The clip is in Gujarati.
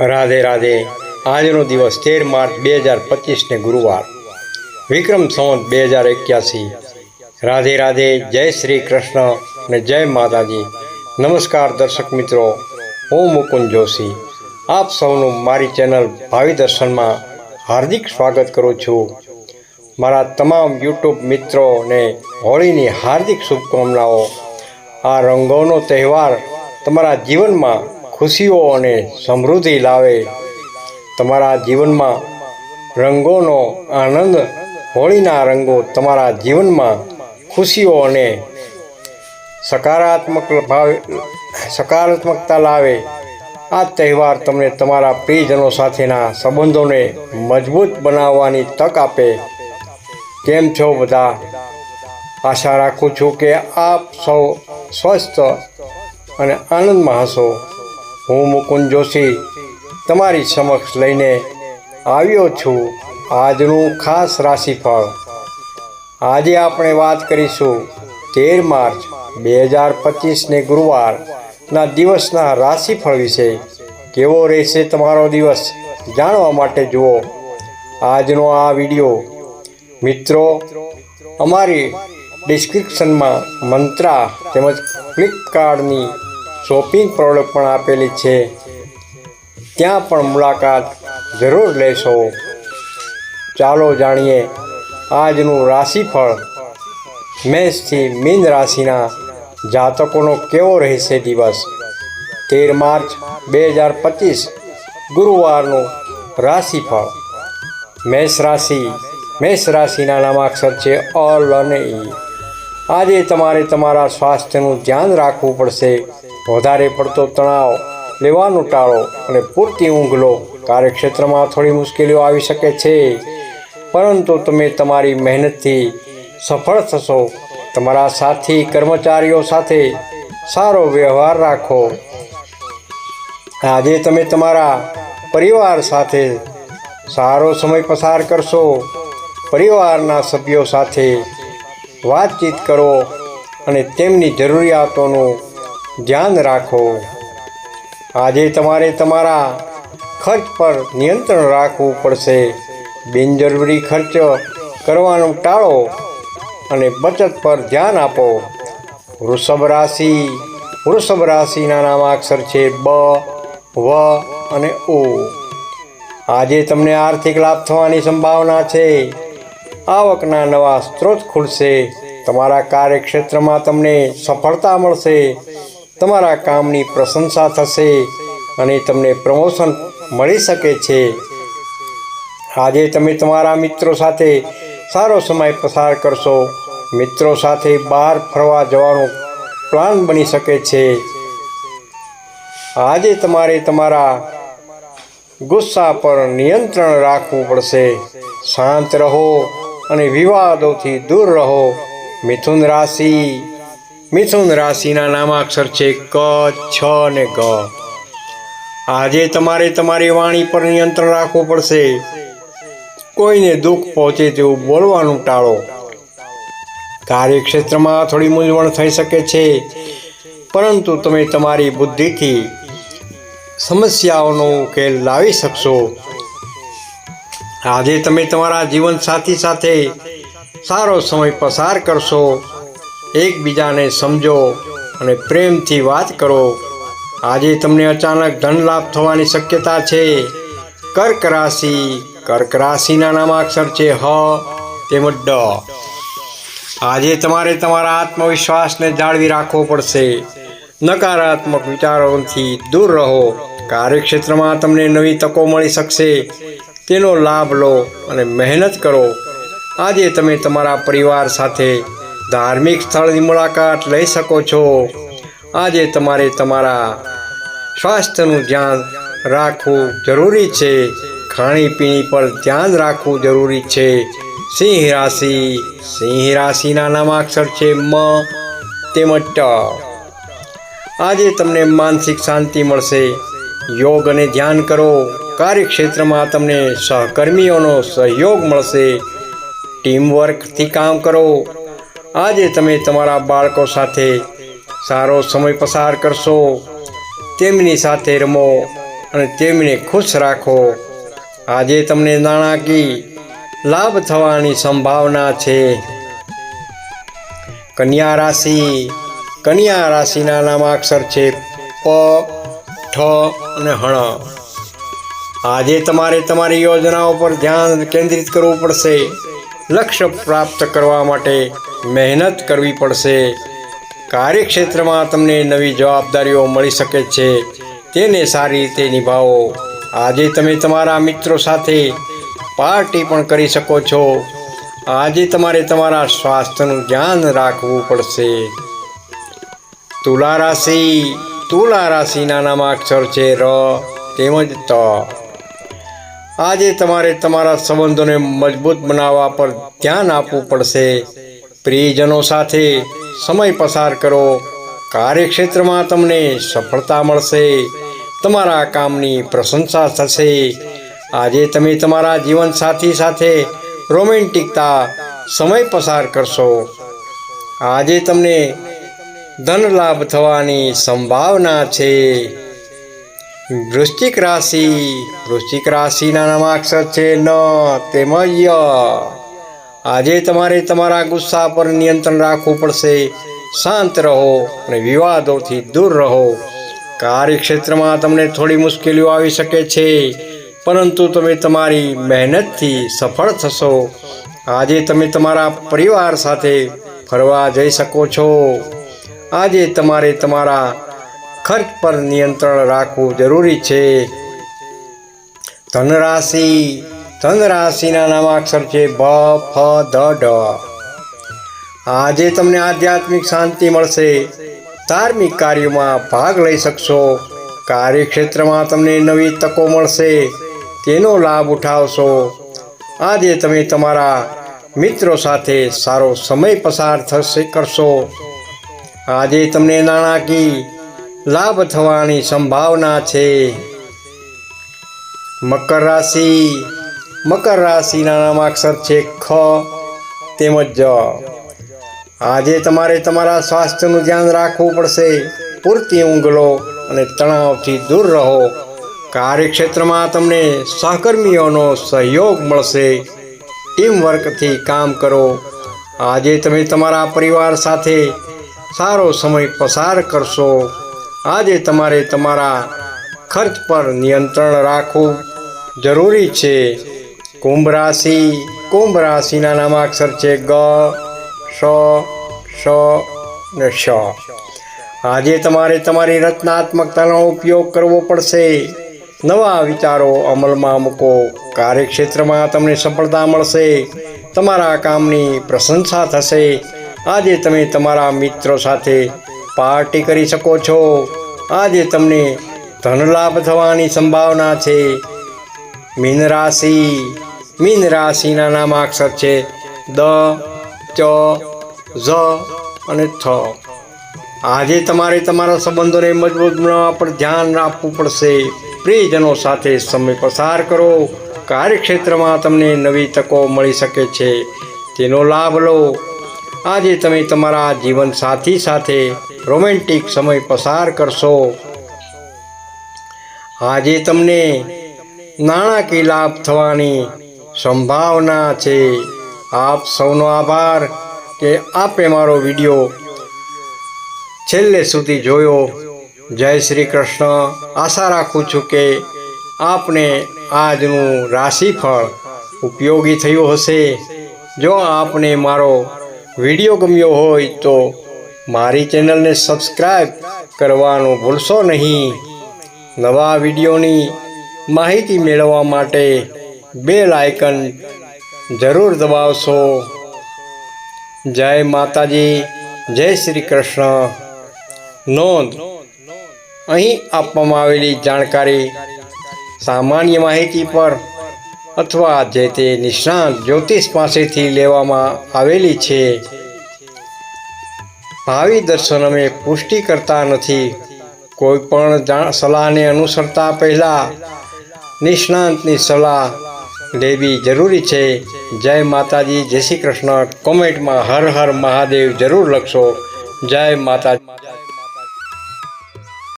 રાધે રાધે, આજનો દિવસ તેર માર્ચ બે હજાર પચીસને ગુરુવાર. વિક્રમ સંવત બે હજાર એક્યાસી. રાધે રાધે, જય શ્રી કૃષ્ણ અને જય માતાજી. નમસ્કાર દર્શક મિત્રો, હું મુકુંદ જોશી. આપ સૌનું મારી ચેનલ ભાવિ દર્શનમાં હાર્દિક સ્વાગત કરું છું. મારા તમામ યુટ્યુબ મિત્રોને હોળીની હાર્દિક શુભકામનાઓ. આ રંગોનો તહેવાર તમારા જીવનમાં ખુશીઓ અને સમૃદ્ધિ લાવે. તમારા જીવનમાં રંગોનો આનંદ, હોળીના રંગો તમારા જીવનમાં ખુશીઓ અને સકારાત્મક ભાવે, સકારાત્મકતા લાવે. આ તહેવાર તમને તમારા પ્રિયજનો સાથેના સંબંધોને મજબૂત બનાવવાની તક આપે. કેમ છો બધા? આશા રાખું છું કે આપ સૌ સ્વસ્થ અને આનંદમાં હશો. હું મુકુંદ જોશી તમારી સમક્ષ લઈને આવ્યો છું. આજનું ખાસ રાશિફળ. આજે આપણે વાત કરીશું તેર માર્ચ બે હજાર પચીસને ગુરુવારના દિવસના રાશિફળ વિશે. કેવો રહેશે તમારો દિવસ? જાણવા માટે જુઓ. આજનો આ વીડિયો. મિત્રો, અમારી ડિસ્ક્રિપ્શનમાં મંત્રા તેમજ ફ્લિપકાર્ટની શોપિંગ પ્રોડક્ટ પણ આપેલી છે. ત્યાં પણ મુલાકાત જરૂર લેશો. ચાલો જાણીએ આજનું રાશિફળ. મેષથી મીન રાશિના જાતકોનો કેવો રહેશે દિવસ? તેર માર્ચ બે હજાર પચીસ, ગુરુવારનું રાશિફળ. મેષ રાશિ, મેષ રાશિના નામાક્ષર છે અલ અને ઈ. આજે તમારે તમારા સ્વાસ્થ્યનું ધ્યાન રાખવું પડશે. વધારે પડતો તણાવ, લેવાનું ટાળો અને પૂરતી ઊંઘ લો કાર્યક્ષેત્રમાં થોડી મુશ્કેલીઓ આવી શકે છે. પરંતુ તમે તમારી મહેનતથી સફળ થશો. તમારા સાથી, કર્મચારીઓ સાથે સારો વ્યવહાર રાખો. આજે તમે તમારા પરિવાર સાથે સારો સમય પસાર કરશો. પરિવારના સભ્યો સાથે વાતચીત કરો અને તેમની જરૂરિયાતોનું ધ્યાન રાખો. આજે તમારે તમારા ખર્ચ પર નિયંત્રણ રાખવું પડશે. બિનજરૂરી ખર્ચ કરવાનું ટાળો અને બચત પર ધ્યાન આપો. વૃષભ રાશિ, વૃષભ રાશિના નામાક્ષર છે બ, વ અને ઓ આજે તમને આર્થિક લાભ થવાની સંભાવના છે. આવકના નવા સ્ત્રોત ખુલશે. તમારા કાર્યક્ષેત્રમાં તમને સફળતા મળશે. તમારા કામની પ્રશંસા થશે અને તમને પ્રમોશન મળી શકે છે. આજે તમે તમારા મિત્રો સાથે સારો સમય પસાર કરશો. મિત્રો સાથે બહાર ફરવા જવાનો પ્લાન બની શકે છે. આજે તમારે તમારા ગુસ્સા પર નિયંત્રણ રાખવું પડશે. શાંત રહો અને વિવાદોથી દૂર રહો. મિથુન રાશિ મિથુન રાશિના નામાક્ષર છે ક, છ ને ગ. આજે તમારે તમારી વાણી પર નિયંત્રણ રાખવું પડશે. કોઈને દુઃખ પહોંચે તેવું બોલવાનું ટાળો. કાર્યક્ષેત્રમાં થોડી મૂંઝવણ થઈ શકે છે, પરંતુ તમે તમારી બુદ્ધિથી સમસ્યાઓનો ઉકેલ લાવી શકશો. આજે તમે તમારા જીવનસાથી સાથે સારો સમય પસાર કરશો. એકબીજાને સમજો અને પ્રેમથી વાત કરો. આજે તમને અચાનક ધન લાભ થવાની શક્યતા છે. કર્ક રાશિ કર્ક રાશિના નામાક્ષર છે હ તેમજ ડ. આજે તમારે તમારા આત્મવિશ્વાસને જાળવી રાખવો પડશે. નકારાત્મક વિચારોથી દૂર રહો. કાર્યક્ષેત્રમાં તમને નવી તકો મળી શકશે. તેનો લાભ લો અને મહેનત કરો. આજે તમે તમારા પરિવાર સાથે ધાર્મિક સ્થળની મુલાકાત લઈ શકો છો. આજે તમારે તમારા સ્વાસ્થ્યનું ધ્યાન રાખવું જરૂરી છે. ખાણીપીણી પર ધ્યાન રાખવું જરૂરી છે. સિંહ રાશિ, સિંહ રાશિના નામાક્ષર છે મ, તેમજ ટ. આજે તમને માનસિક શાંતિ મળશે. યોગ અને ધ્યાન કરો. કાર્યક્ષેત્રમાં તમને સહકર્મીઓનો સહયોગ મળશે. ટીમવર્કથી કામ કરો. આજે તમે તમારા બાળકો સાથે સારો સમય પસાર કરશો, તેમની સાથે રમો અને તેમને ખુશ રાખો. આજે તમને નાણાકીય લાભ થવાની સંભાવના છે. કન્યા રાશિ, કન્યા રાશિના નામાક્ષર છે પ, ઠ અને હણ. આજે તમારે તમારી યોજનાઓ પર ધ્યાન કેન્દ્રિત કરવું પડશે. લક્ષ્ય પ્રાપ્ત કરવા માટે મહેનત કરવી પડશે. કાર્યક્ષેત્રમાં તમને નવી જવાબદારીઓ મળી શકે છે. તેને સારી રીતે નિભાવો. આજે તમે તમારા મિત્રો સાથે પાર્ટી પણ કરી શકો છો. આજે તમારે તમારા સ્વાસ્થ્યનું ધ્યાન રાખવું પડશે. તુલા રાશિ, તુલા રાશિના નામાક્ષર છે ર તેમજ ત. આજે તમારે તમારા સંબંધોને મજબૂત બનાવવા પર ધ્યાન આપવું પડશે. પ્રિયજનો સાથે સમય પસાર કરો. કાર્યક્ષેત્રમાં તમને સફળતા મળશે. તમારા કામની પ્રશંસા થશે. આજે તમે તમારા જીવનસાથી સાથે રોમેન્ટિકતા, સમય પસાર કરશો. આજે તમને ધન લાભ થવાની સંભાવના છે. વૃશ્ચિક રાશિ, વૃશ્ચિક રાશિના નામાક્ષર છે ન, તેમજ ય. આજે તમારે તમારા ગુસ્સા પર નિયંત્રણ રાખવું પડશે. શાંત રહો અને વિવાદોથી દૂર રહો. કાર્યક્ષેત્રમાં તમને થોડી મુશ્કેલીઓ આવી શકે છે, પરંતુ તમે તમારી મહેનતથી સફળ થશો. આજે તમે તમારા પરિવાર સાથે ફરવા જઈ શકો છો. આજે તમારે તમારા ખર્ચ પર નિયંત્રણ રાખવું જરૂરી છે. ધનરાશિ, ધનરાશિના નામાક્ષર છે ભ ફ ધ ઢ આજે તમને આધ્યાત્મિક શાંતિ મળશે. ધાર્મિક કાર્યોમાં ભાગ લઈ શકશો. કાર્યક્ષેત્રમાં તમને નવી તકો મળશે. તેનો લાભ ઉઠાવશો. આજે તમે તમારા મિત્રો સાથે સારો સમય પસાર થશે કરશો. આજે તમને નાણાકીય લાભ થવાની સંભાવના છે. મકર રાશિ, મકર રાશિના નામાક્ષર છે ખ તેમજ જ. આજે તમારે તમારા સ્વાસ્થ્યનું ધ્યાન રાખવું પડશે. પૂરતી ઊંઘ લો અને તણાવથી દૂર રહો. કાર્યક્ષેત્રમાં તમને સહકર્મીઓનો સહયોગ મળશે. ટીમવર્કથી કામ કરો. આજે તમે તમારા પરિવાર સાથે સારો સમય પસાર કરશો. આજે તમારે તમારા ખર્ચ પર નિયંત્રણ રાખવું જરૂરી છે. કુંભ રાશિ, કુંભ રાશિના નામાક્ષર છે ગ સ ને શ આજે તમારે તમારી રચનાત્મકતાનો ઉપયોગ કરવો પડશે. નવા વિચારો અમલમાં મૂકો. કાર્યક્ષેત્રમાં તમને સફળતા મળશે. તમારા કામની પ્રશંસા થશે. આજે તમે તમારા મિત્રો સાથે પાર્ટી કરી શકો છો. આજે તમને ધનલાભ થવાની સંભાવના છે. મીન રાશિ, મીન રાશિના નામાક્ષર છે દ, ચ, ઝ અને થ. આજે તમારે તમારા સંબંધોને મજબૂત બનાવવા પર ધ્યાન આપવું પડશે. પ્રિયજનો સાથે સમય પસાર કરો. કાર્યક્ષેત્રમાં તમને નવી તકો મળી શકે છે. તેનો લાભ લો. આજે તમે તમારા જીવનસાથી સાથે રોમેન્ટિક સમય પસાર કરશો. આજે તમને નાણાકીય લાભ થવાની સંભાવના છે. આપ સૌનો આભાર કે આપે મારો વીડિયો છેલ્લે સુધી જોયો. જય શ્રી કૃષ્ણ. આશા રાખું છું કે આપને આજનું રાશિફળ ઉપયોગી થયું હશે. જો આપને મારો વીડિયો ગમ્યો હોય તો મારી ચેનલને સબસ્ક્રાઈબ કરવાનું ભૂલશો નહીં. નવા વિડીયોની માહિતી મેળવવા માટે બેલ આઇકન જરૂર દબાવશો. જય માતાજી, જય શ્રી કૃષ્ણ. નોંધ, અહીં આપવામાં આવેલી જાણકારી સામાન્ય માહિતી પર અથવા જે તે નિષ્ણાંત જ્યોતિષ પાસેથી લેવામાં આવેલી છે. ભાવિ દર્શન અમે પુષ્ટિ કરતા નથી. કોઈ પણ સલાહને અનુસરતા પહેલાં નિષ્ણાંતની સલાહ લેવી જરૂરી છે. જય માતાજી, જય શ્રી કૃષ્ણ. કોમેન્ટમાં હર હર મહાદેવ જરૂર લખશો. જય માતાજી.